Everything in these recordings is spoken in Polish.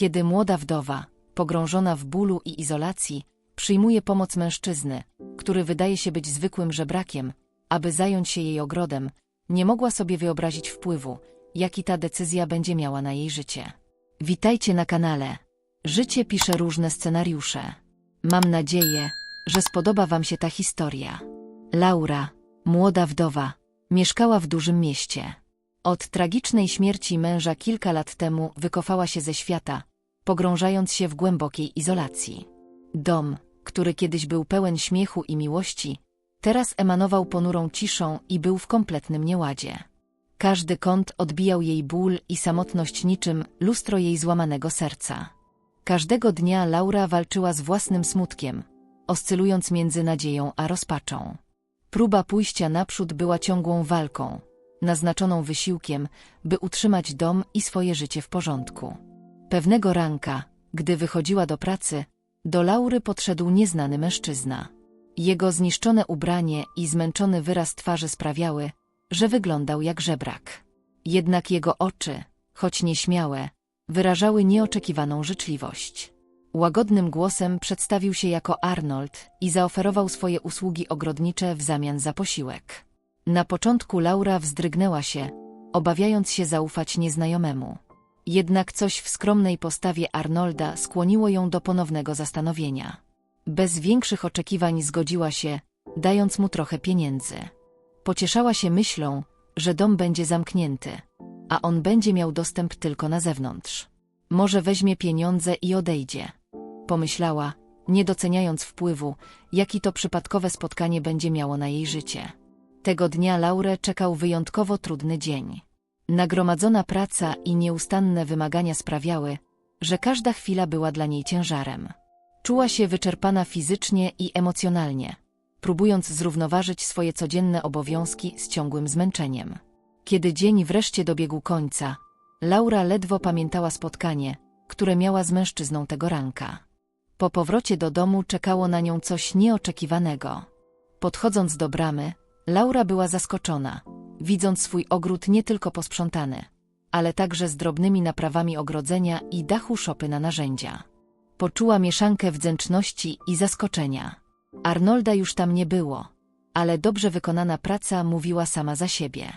Kiedy młoda wdowa, pogrążona w bólu i izolacji, przyjmuje pomoc mężczyzny, który wydaje się być zwykłym żebrakiem, aby zająć się jej ogrodem, nie mogła sobie wyobrazić wpływu, jaki ta decyzja będzie miała na jej życie. Witajcie na kanale. Życie pisze różne scenariusze. Mam nadzieję, że spodoba Wam się ta historia. Laura, młoda wdowa, mieszkała w dużym mieście. Od tragicznej śmierci męża kilka lat temu wykofała się ze świata, pogrążając się w głębokiej izolacji. Dom, który kiedyś był pełen śmiechu i miłości, teraz emanował ponurą ciszą i był w kompletnym nieładzie. Każdy kąt odbijał jej ból i samotność niczym lustro jej złamanego serca. Każdego dnia Laura walczyła z własnym smutkiem, oscylując między nadzieją a rozpaczą. Próba pójścia naprzód była ciągłą walką, naznaczoną wysiłkiem, by utrzymać dom i swoje życie w porządku. Pewnego ranka, gdy wychodziła do pracy, do Laury podszedł nieznany mężczyzna. Jego zniszczone ubranie i zmęczony wyraz twarzy sprawiały, że wyglądał jak żebrak. Jednak jego oczy, choć nieśmiałe, wyrażały nieoczekiwaną życzliwość. Łagodnym głosem przedstawił się jako Arnold i zaoferował swoje usługi ogrodnicze w zamian za posiłek. Na początku Laura wzdrygnęła się, obawiając się zaufać nieznajomemu. Jednak coś w skromnej postawie Arnolda skłoniło ją do ponownego zastanowienia. Bez większych oczekiwań zgodziła się, dając mu trochę pieniędzy. Pocieszała się myślą, że dom będzie zamknięty, a on będzie miał dostęp tylko na zewnątrz. Może weźmie pieniądze i odejdzie. Pomyślała, nie doceniając wpływu, jaki to przypadkowe spotkanie będzie miało na jej życie. Tego dnia Laurę czekał wyjątkowo trudny dzień. Nagromadzona praca i nieustanne wymagania sprawiały, że każda chwila była dla niej ciężarem. Czuła się wyczerpana fizycznie i emocjonalnie, próbując zrównoważyć swoje codzienne obowiązki z ciągłym zmęczeniem. Kiedy dzień wreszcie dobiegł końca, Laura ledwo pamiętała spotkanie, które miała z mężczyzną tego ranka. Po powrocie do domu czekało na nią coś nieoczekiwanego. Podchodząc do bramy, Laura była zaskoczona, widząc swój ogród nie tylko posprzątany, ale także z drobnymi naprawami ogrodzenia i dachu szopy na narzędzia. Poczuła mieszankę wdzięczności i zaskoczenia. Arnolda już tam nie było, ale dobrze wykonana praca mówiła sama za siebie.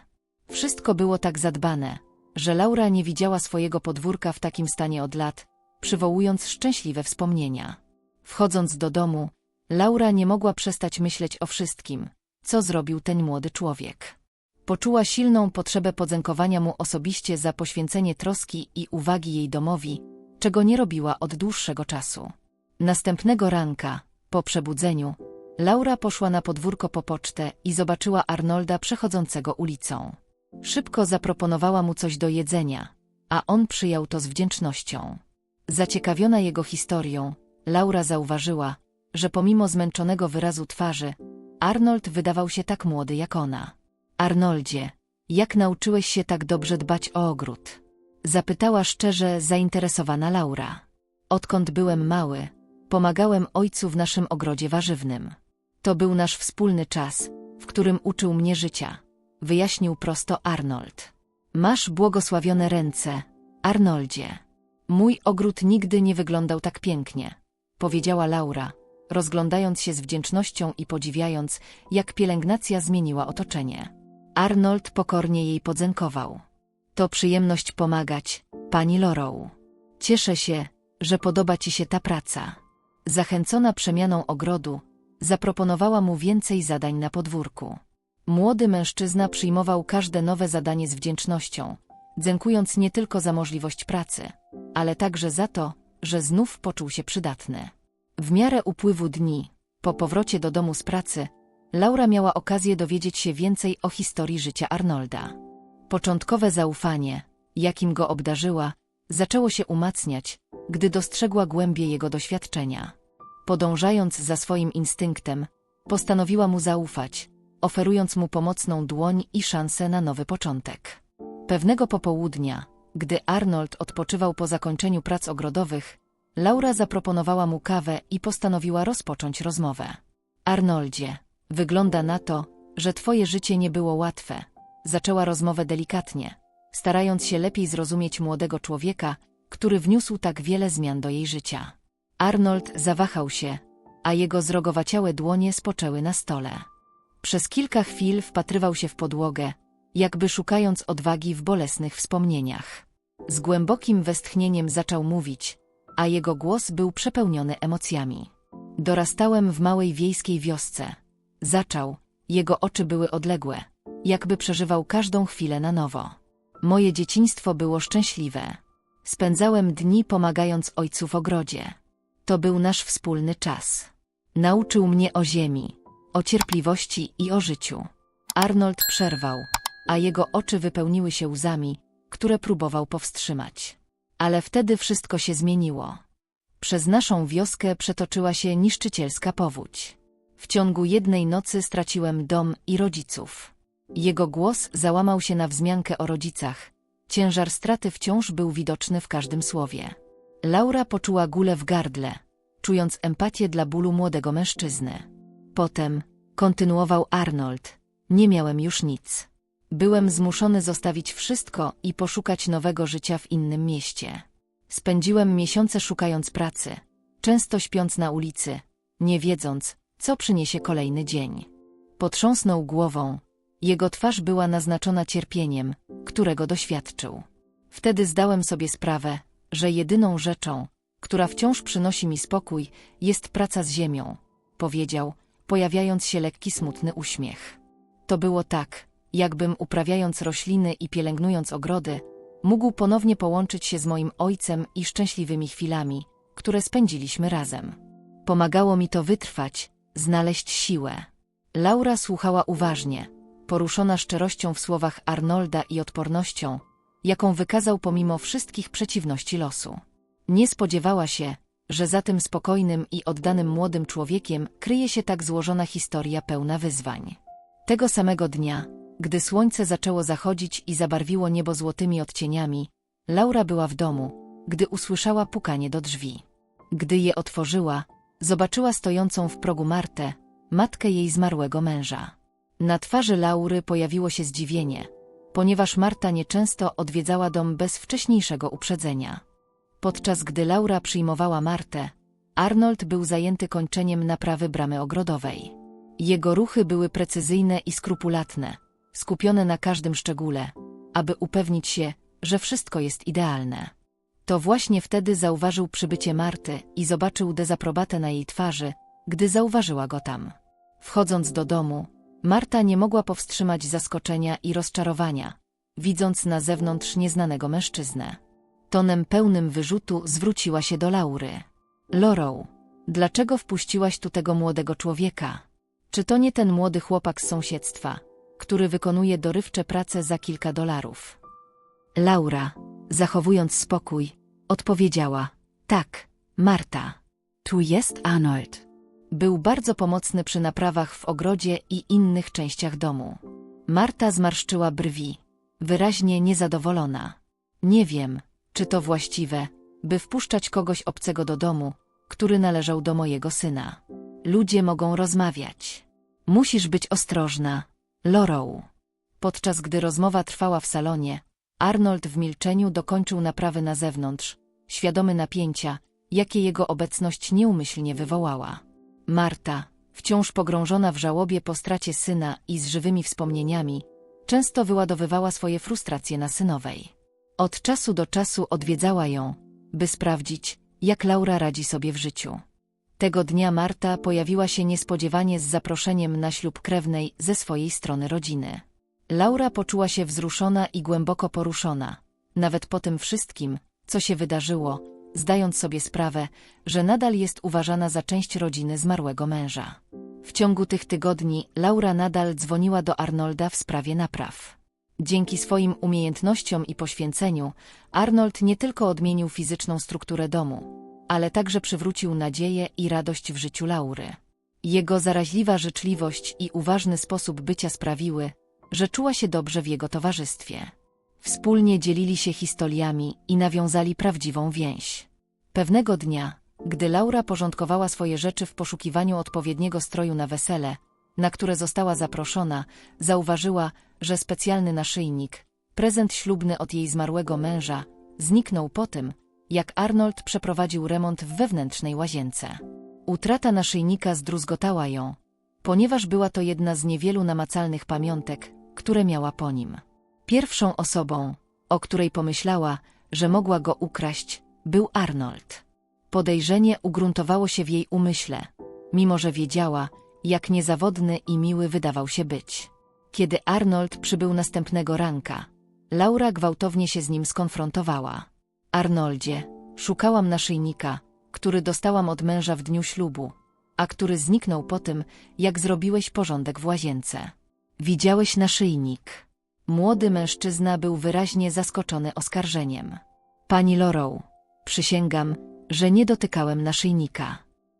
Wszystko było tak zadbane, że Laura nie widziała swojego podwórka w takim stanie od lat, przywołując szczęśliwe wspomnienia. Wchodząc do domu, Laura nie mogła przestać myśleć o wszystkim, co zrobił ten młody człowiek. Poczuła silną potrzebę podziękowania mu osobiście za poświęcenie troski i uwagi jej domowi, czego nie robiła od dłuższego czasu. Następnego ranka, po przebudzeniu, Laura poszła na podwórko po pocztę i zobaczyła Arnolda przechodzącego ulicą. Szybko zaproponowała mu coś do jedzenia, a on przyjął to z wdzięcznością. Zaciekawiona jego historią, Laura zauważyła, że pomimo zmęczonego wyrazu twarzy, Arnold wydawał się tak młody jak ona. Arnoldzie, jak nauczyłeś się tak dobrze dbać o ogród? Zapytała szczerze zainteresowana Laura. Odkąd byłem mały, pomagałem ojcu w naszym ogrodzie warzywnym. To był nasz wspólny czas, w którym uczył mnie życia. Wyjaśnił prosto Arnold. Masz błogosławione ręce, Arnoldzie. Mój ogród nigdy nie wyglądał tak pięknie, powiedziała Laura, rozglądając się z wdzięcznością i podziwiając, jak pielęgnacja zmieniła otoczenie. Arnold pokornie jej podzękował. To przyjemność pomagać, pani Lorą. Cieszę się, że podoba ci się ta praca. Zachęcona przemianą ogrodu, zaproponowała mu więcej zadań na podwórku. Młody mężczyzna przyjmował każde nowe zadanie z wdzięcznością, dziękując nie tylko za możliwość pracy, ale także za to, że znów poczuł się przydatny. W miarę upływu dni, po powrocie do domu z pracy, Laura miała okazję dowiedzieć się więcej o historii życia Arnolda. Początkowe zaufanie, jakim go obdarzyła, zaczęło się umacniać, gdy dostrzegła głębie jego doświadczenia. Podążając za swoim instynktem, postanowiła mu zaufać, oferując mu pomocną dłoń i szansę na nowy początek. Pewnego popołudnia, gdy Arnold odpoczywał po zakończeniu prac ogrodowych, Laura zaproponowała mu kawę i postanowiła rozpocząć rozmowę. Arnoldzie, wygląda na to, że twoje życie nie było łatwe. Zaczęła rozmowę delikatnie, starając się lepiej zrozumieć młodego człowieka, który wniósł tak wiele zmian do jej życia. Arnold zawahał się, a jego zrogowaciałe dłonie spoczęły na stole. Przez kilka chwil wpatrywał się w podłogę, jakby szukając odwagi w bolesnych wspomnieniach. Z głębokim westchnieniem zaczął mówić, a jego głos był przepełniony emocjami. Dorastałem w małej wiejskiej wiosce. Zaczął, jego oczy były odległe, jakby przeżywał każdą chwilę na nowo. Moje dzieciństwo było szczęśliwe. Spędzałem dni pomagając ojcu w ogrodzie. To był nasz wspólny czas. Nauczył mnie o ziemi, o cierpliwości i o życiu. Arnold przerwał, a jego oczy wypełniły się łzami, które próbował powstrzymać. Ale wtedy wszystko się zmieniło. Przez naszą wioskę przetoczyła się niszczycielska powódź. W ciągu jednej nocy straciłem dom i rodziców. Jego głos załamał się na wzmiankę o rodzicach. Ciężar straty wciąż był widoczny w każdym słowie. Laura poczuła gulę w gardle, czując empatię dla bólu młodego mężczyzny. Potem, kontynuował Arnold, nie miałem już nic. Byłem zmuszony zostawić wszystko i poszukać nowego życia w innym mieście. Spędziłem miesiące szukając pracy, często śpiąc na ulicy, nie wiedząc, co przyniesie kolejny dzień. Potrząsnął głową. Jego twarz była naznaczona cierpieniem, którego doświadczył. Wtedy zdałem sobie sprawę, że jedyną rzeczą, która wciąż przynosi mi spokój, jest praca z ziemią, powiedział, pojawiając się lekki smutny uśmiech. To było tak, jakbym uprawiając rośliny i pielęgnując ogrody, mógł ponownie połączyć się z moim ojcem i szczęśliwymi chwilami, które spędziliśmy razem. Pomagało mi to wytrwać, znaleźć siłę. Laura słuchała uważnie, poruszona szczerością w słowach Arnolda i odpornością, jaką wykazał pomimo wszystkich przeciwności losu. Nie spodziewała się, że za tym spokojnym i oddanym młodym człowiekiem kryje się tak złożona historia pełna wyzwań. Tego samego dnia, gdy słońce zaczęło zachodzić i zabarwiło niebo złotymi odcieniami, Laura była w domu, gdy usłyszała pukanie do drzwi. Gdy je otworzyła, zobaczyła stojącą w progu Martę, matkę jej zmarłego męża. Na twarzy Laury pojawiło się zdziwienie, ponieważ Marta nieczęsto odwiedzała dom bez wcześniejszego uprzedzenia. Podczas gdy Laura przyjmowała Martę, Arnold był zajęty kończeniem naprawy bramy ogrodowej. Jego ruchy były precyzyjne i skrupulatne, skupione na każdym szczególe, aby upewnić się, że wszystko jest idealne. To właśnie wtedy zauważył przybycie Marty i zobaczył dezaprobatę na jej twarzy, gdy zauważyła go tam. Wchodząc do domu, Marta nie mogła powstrzymać zaskoczenia i rozczarowania, widząc na zewnątrz nieznanego mężczyznę. Tonem pełnym wyrzutu zwróciła się do Laury. Lorą, dlaczego wpuściłaś tu tego młodego człowieka? Czy to nie ten młody chłopak z sąsiedztwa, który wykonuje dorywcze prace za kilka dolarów? Laura, zachowując spokój, odpowiedziała, tak, Marta. Tu jest Arnold. Był bardzo pomocny przy naprawach w ogrodzie i innych częściach domu. Marta zmarszczyła brwi, wyraźnie niezadowolona. Nie wiem, czy to właściwe, by wpuszczać kogoś obcego do domu, który należał do mojego syna. Ludzie mogą rozmawiać. Musisz być ostrożna, Lorą. Podczas gdy rozmowa trwała w salonie, Arnold w milczeniu dokończył naprawy na zewnątrz, świadomy napięcia, jakie jego obecność nieumyślnie wywołała. Marta, wciąż pogrążona w żałobie po stracie syna i z żywymi wspomnieniami, często wyładowywała swoje frustracje na synowej. Od czasu do czasu odwiedzała ją, by sprawdzić, jak Laura radzi sobie w życiu. Tego dnia Marta pojawiła się niespodziewanie z zaproszeniem na ślub krewnej ze swojej strony rodziny. Laura poczuła się wzruszona i głęboko poruszona, nawet po tym wszystkim, co się wydarzyło, zdając sobie sprawę, że nadal jest uważana za część rodziny zmarłego męża. W ciągu tych tygodni Laura nadal dzwoniła do Arnolda w sprawie napraw. Dzięki swoim umiejętnościom i poświęceniu, Arnold nie tylko odmienił fizyczną strukturę domu, ale także przywrócił nadzieję i radość w życiu Laury. Jego zaraźliwa życzliwość i uważny sposób bycia sprawiły, że czuła się dobrze w jego towarzystwie. Wspólnie dzielili się historiami i nawiązali prawdziwą więź. Pewnego dnia, gdy Laura porządkowała swoje rzeczy w poszukiwaniu odpowiedniego stroju na wesele, na które została zaproszona, zauważyła, że specjalny naszyjnik, prezent ślubny od jej zmarłego męża, zniknął po tym, jak Arnold przeprowadził remont w wewnętrznej łazience. Utrata naszyjnika zdruzgotała ją, ponieważ była to jedna z niewielu namacalnych pamiątek, które miała po nim. Pierwszą osobą, o której pomyślała, że mogła go ukraść, był Arnold. Podejrzenie ugruntowało się w jej umyśle, mimo że wiedziała, jak niezawodny i miły wydawał się być. Kiedy Arnold przybył następnego ranka, Laura gwałtownie się z nim skonfrontowała. Arnoldzie, szukałam naszyjnika, który dostałam od męża w dniu ślubu, a który zniknął po tym, jak zrobiłeś porządek w łazience. Widziałeś naszyjnik. Młody mężczyzna był wyraźnie zaskoczony oskarżeniem. Pani Lorą, przysięgam, że nie dotykałem naszyjnika.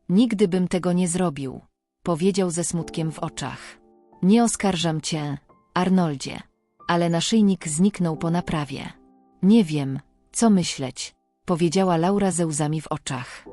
Nigdy bym tego nie zrobił, powiedział ze smutkiem w oczach. Nie oskarżam cię, Arnoldzie, ale naszyjnik zniknął po naprawie. Nie wiem, co myśleć, powiedziała Laura ze łzami w oczach.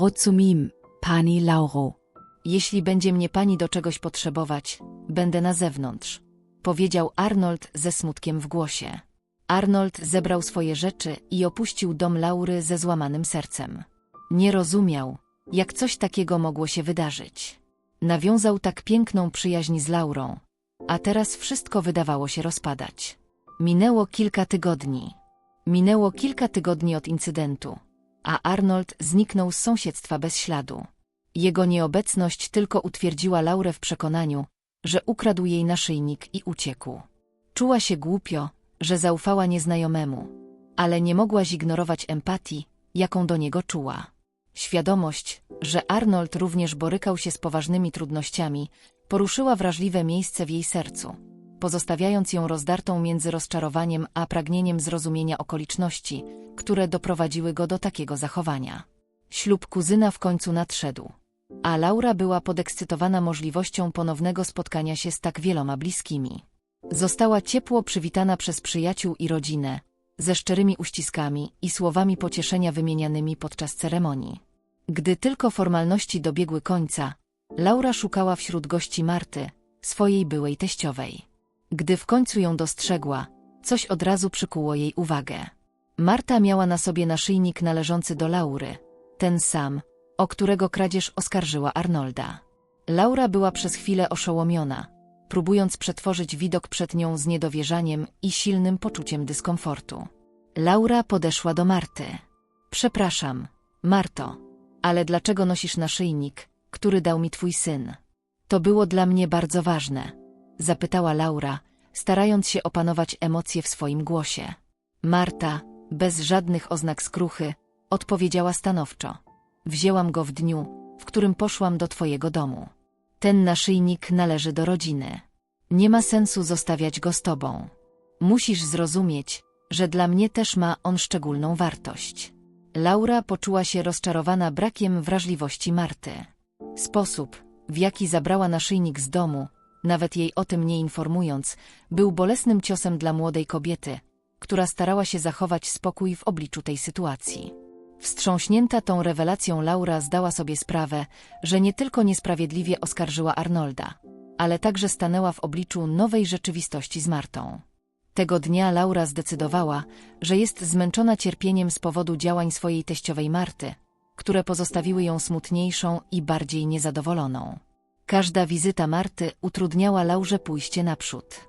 Rozumiem, pani Lauro. Jeśli będzie mnie pani do czegoś potrzebować, będę na zewnątrz, powiedział Arnold ze smutkiem w głosie. Arnold zebrał swoje rzeczy i opuścił dom Laury ze złamanym sercem. Nie rozumiał, jak coś takiego mogło się wydarzyć. Nawiązał tak piękną przyjaźń z Laurą, a teraz wszystko wydawało się rozpadać. Minęło kilka tygodni. Minęło kilka tygodni od incydentu, a Arnold zniknął z sąsiedztwa bez śladu. Jego nieobecność tylko utwierdziła Laurę w przekonaniu, że ukradł jej naszyjnik i uciekł. Czuła się głupio, że zaufała nieznajomemu, ale nie mogła zignorować empatii, jaką do niego czuła. Świadomość, że Arnold również borykał się z poważnymi trudnościami, poruszyła wrażliwe miejsce w jej sercu, pozostawiając ją rozdartą między rozczarowaniem a pragnieniem zrozumienia okoliczności, które doprowadziły go do takiego zachowania. Ślub kuzyna w końcu nadszedł, a Laura była podekscytowana możliwością ponownego spotkania się z tak wieloma bliskimi. Została ciepło przywitana przez przyjaciół i rodzinę, ze szczerymi uściskami i słowami pocieszenia wymienianymi podczas ceremonii. Gdy tylko formalności dobiegły końca, Laura szukała wśród gości Marty, swojej byłej teściowej. Gdy w końcu ją dostrzegła, coś od razu przykuło jej uwagę. Marta miała na sobie naszyjnik należący do Laury, ten sam, o którego kradzież oskarżyła Arnolda. Laura była przez chwilę oszołomiona, próbując przetworzyć widok przed nią z niedowierzaniem i silnym poczuciem dyskomfortu. Laura podeszła do Marty. Przepraszam, Marto, ale dlaczego nosisz naszyjnik, który dał mi twój syn? To było dla mnie bardzo ważne, zapytała Laura, starając się opanować emocje w swoim głosie. Marta, bez żadnych oznak skruchy, odpowiedziała stanowczo. Wzięłam go w dniu, w którym poszłam do twojego domu. Ten naszyjnik należy do rodziny. Nie ma sensu zostawiać go z tobą. Musisz zrozumieć, że dla mnie też ma on szczególną wartość. Laura poczuła się rozczarowana brakiem wrażliwości Marty. Sposób, w jaki zabrała naszyjnik z domu, nawet jej o tym nie informując, był bolesnym ciosem dla młodej kobiety, która starała się zachować spokój w obliczu tej sytuacji. Wstrząśnięta tą rewelacją Laura zdała sobie sprawę, że nie tylko niesprawiedliwie oskarżyła Arnolda, ale także stanęła w obliczu nowej rzeczywistości z Martą. Tego dnia Laura zdecydowała, że jest zmęczona cierpieniem z powodu działań swojej teściowej Marty, które pozostawiły ją smutniejszą i bardziej niezadowoloną. Każda wizyta Marty utrudniała Laurze pójście naprzód.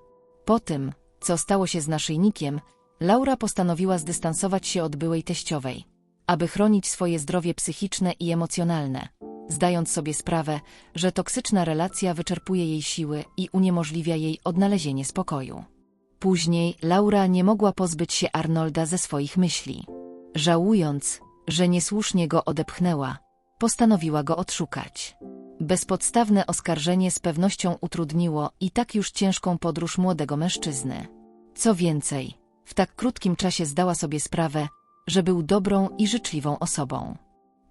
Po tym, co stało się z naszyjnikiem, Laura postanowiła zdystansować się od byłej teściowej, aby chronić swoje zdrowie psychiczne i emocjonalne, zdając sobie sprawę, że toksyczna relacja wyczerpuje jej siły i uniemożliwia jej odnalezienie spokoju. Później Laura nie mogła pozbyć się Arnolda ze swoich myśli. Żałując, że niesłusznie go odepchnęła, postanowiła go odszukać. Bezpodstawne oskarżenie z pewnością utrudniło i tak już ciężką podróż młodego mężczyzny. Co więcej, w tak krótkim czasie zdała sobie sprawę, że był dobrą i życzliwą osobą.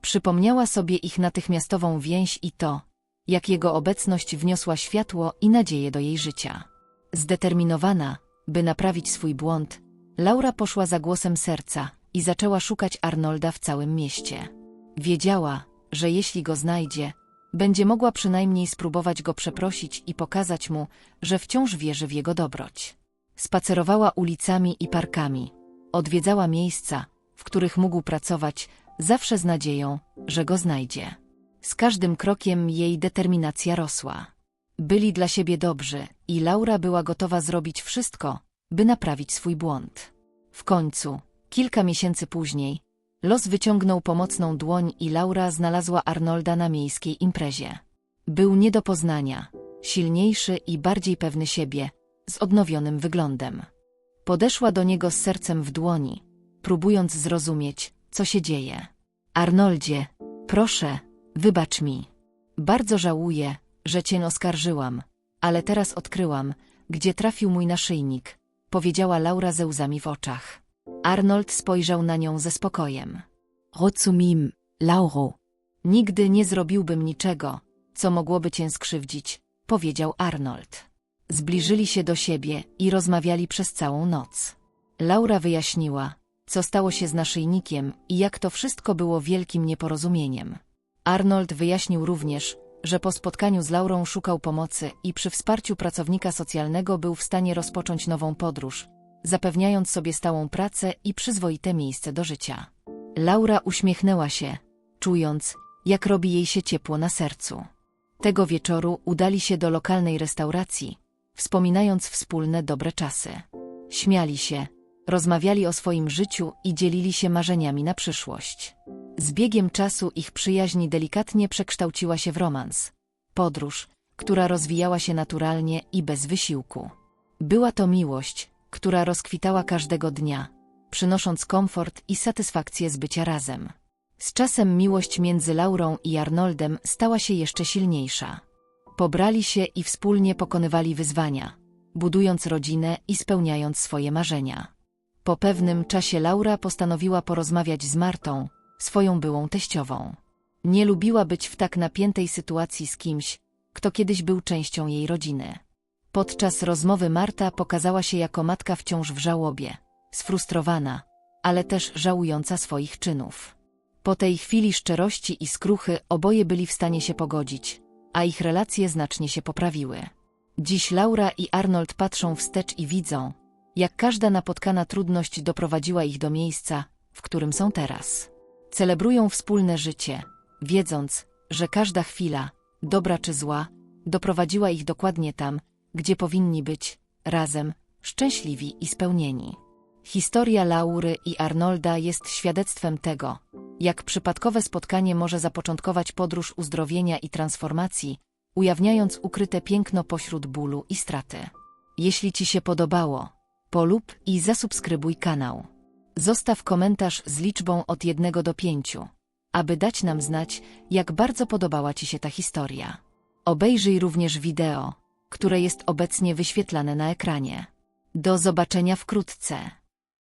Przypomniała sobie ich natychmiastową więź i to, jak jego obecność wniosła światło i nadzieję do jej życia. Zdeterminowana, by naprawić swój błąd, Laura poszła za głosem serca i zaczęła szukać Arnolda w całym mieście. Wiedziała, że jeśli go znajdzie, będzie mogła przynajmniej spróbować go przeprosić i pokazać mu, że wciąż wierzy w jego dobroć. Spacerowała ulicami i parkami, odwiedzała miejsca, w których mógł pracować, zawsze z nadzieją, że go znajdzie. Z każdym krokiem jej determinacja rosła. Byli dla siebie dobrzy i Laura była gotowa zrobić wszystko, by naprawić swój błąd. W końcu, kilka miesięcy później, los wyciągnął pomocną dłoń i Laura znalazła Arnolda na miejskiej imprezie. Był nie do poznania, silniejszy i bardziej pewny siebie, z odnowionym wyglądem. Podeszła do niego z sercem w dłoni, próbując zrozumieć, co się dzieje. Arnoldzie, proszę, wybacz mi. Bardzo żałuję, że cię oskarżyłam, ale teraz odkryłam, gdzie trafił mój naszyjnik, powiedziała Laura ze łzami w oczach. Arnold spojrzał na nią ze spokojem. Rozumiem, Lauro. Nigdy nie zrobiłbym niczego, co mogłoby cię skrzywdzić, powiedział Arnold. Zbliżyli się do siebie i rozmawiali przez całą noc. Laura wyjaśniła, co stało się z naszyjnikiem i jak to wszystko było wielkim nieporozumieniem. Arnold wyjaśnił również, że po spotkaniu z Laurą szukał pomocy i przy wsparciu pracownika socjalnego był w stanie rozpocząć nową podróż, zapewniając sobie stałą pracę i przyzwoite miejsce do życia. Laura uśmiechnęła się, czując, jak robi jej się ciepło na sercu. Tego wieczoru udali się do lokalnej restauracji, wspominając wspólne dobre czasy. Śmiali się, rozmawiali o swoim życiu i dzielili się marzeniami na przyszłość. Z biegiem czasu ich przyjaźń delikatnie przekształciła się w romans. Podróż, która rozwijała się naturalnie i bez wysiłku. Była to miłość, która rozkwitała każdego dnia, przynosząc komfort i satysfakcję z bycia razem. Z czasem miłość między Laurą i Arnoldem stała się jeszcze silniejsza. Pobrali się i wspólnie pokonywali wyzwania, budując rodzinę i spełniając swoje marzenia. Po pewnym czasie Laura postanowiła porozmawiać z Martą, swoją byłą teściową. Nie lubiła być w tak napiętej sytuacji z kimś, kto kiedyś był częścią jej rodziny. Podczas rozmowy Marta pokazała się jako matka wciąż w żałobie, sfrustrowana, ale też żałująca swoich czynów. Po tej chwili szczerości i skruchy oboje byli w stanie się pogodzić, a ich relacje znacznie się poprawiły. Dziś Laura i Arnold patrzą wstecz i widzą, jak każda napotkana trudność doprowadziła ich do miejsca, w którym są teraz. Celebrują wspólne życie, wiedząc, że każda chwila, dobra czy zła, doprowadziła ich dokładnie tam, gdzie powinni być, razem, szczęśliwi i spełnieni. Historia Laury i Arnolda jest świadectwem tego, jak przypadkowe spotkanie może zapoczątkować podróż uzdrowienia i transformacji, ujawniając ukryte piękno pośród bólu i straty. Jeśli Ci się podobało, polub i zasubskrybuj kanał. Zostaw komentarz z liczbą od 1 do 5, aby dać nam znać, jak bardzo podobała Ci się ta historia. Obejrzyj również wideo, które jest obecnie wyświetlane na ekranie. Do zobaczenia wkrótce.